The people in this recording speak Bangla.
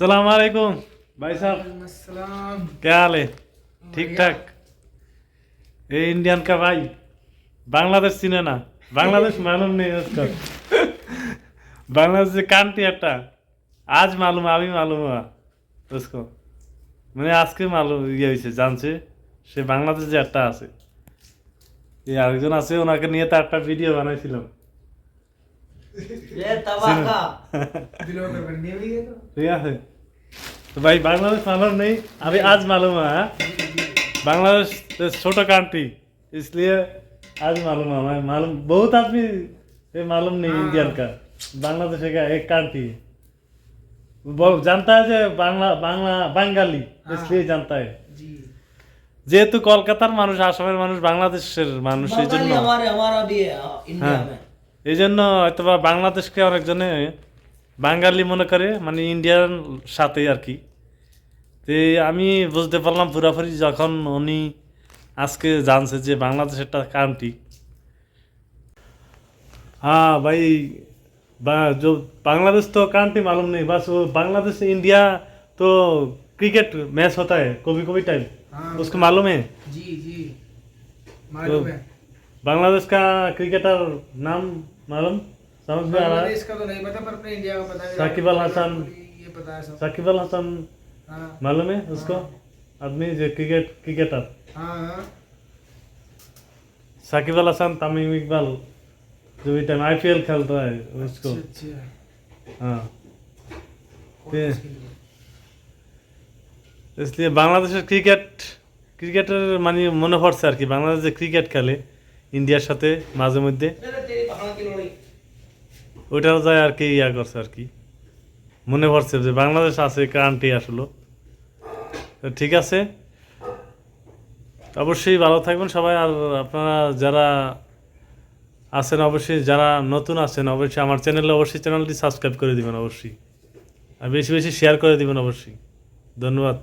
सलाम वालेकुम भाई साहब अस्सलाम क्या हाल है ठीक ठाक ये इंडियन का भाई बांग्लादेश চিনে না বাংলাদেশ मालूम नहीं उसको बांग्लादेश से कांटी একটা আজ মালুম আমি মালুম हुआ उसको মানে আজকে মালুম ইয়ে হয়েছে জানছে সে বাংলাদেশ যে একটা আছে এই আরেকজন আছে ওনাকে নিয়ে তো একটা ভিডিও বানাইছিলাম ये तबाका दिलों पर बंदी हुई है तो ঠিক আছে তো ভাই बांग्लादेश मालूम नहीं अभी आज मालूम हुआ है बांग्लादेश तो छोटा कंट्री इसलिए आज मालूम हुआ मैं मालूम बहुत आदमी ये मालूम नहीं हाँ। इंडियन का बांग्लादेश का एक कंट्री है वो जानता है जो बांग्ला बांग्ला बंगाली हाँ। इसलिए जानता है जी যেহেতু কলকাতার মানুষ আসামের মানুষ বাংলাদেশের মানুষ এই জন্য बंगाली हमारे हमारा भी है हाँ, इंडिया হ্যাঁ में এই জন্য হয়তো বা বাংলাদেশকে অনেকজনে বাঙালি মনে করে মানে ইন্ডিয়ান সাথে আর কি তো আমি বুঝতে পারলাম পুরাপুরি যখন উনি আজকে জানছে যে বাংলাদেশ একটা কান্ট্রি हाँ भाई बा- जो बांग्लादेश तो कांट्री मालूम नहीं बस वो बांग्लादेश इंडिया तो क्रिकेट मैच होता है कभी कभी टाइम हाँ उसको मालूम है जी जी मालूम है बांग्लादेश का क्रिकेटर नाम मालूम समझ में आ रहा है बांग्लादेश का तो नहीं पता पर अपने इंडिया का पता है साकिब अल हसन। ये पता है सब साकिब अल हसन हाँ मालूम है उसको आदमी जो क्रिकेट क्रिकेटर हाँ हाँ साकिब अल हसन तमीम इकबाल जो भी टाइम आईपीएल खेलता है उसको अच्छा अच्छा हाँ कौन ये- उसके लिए? इसलिए বাংলাদেশের ক্রিকেট ক্রিকেটের মানে মনে পড়ছে আর কি বাংলাদেশ যে ক্রিকেট খেলে ইন্ডিয়ার সাথে মাঝে মধ্যে ওইটাও যায় আর কি ইয়া করছে আর কি। মনে পড়ছে যে বাংলাদেশ আছে কান্ট্রি আসলো। ঠিক আছে। অবশ্যই ভালো থাকবেন সবাই, আর আপনারা যারা আছেন অবশ্যই, যারা নতুন আছেন অবশ্যই আমার চ্যানেলে অবশ্যই চ্যানেলটি সাবস্ক্রাইব করে দিবেন অবশ্যই। আর বেশি বেশি শেয়ার করে দিবেন অবশ্যই। ধন্যবাদ।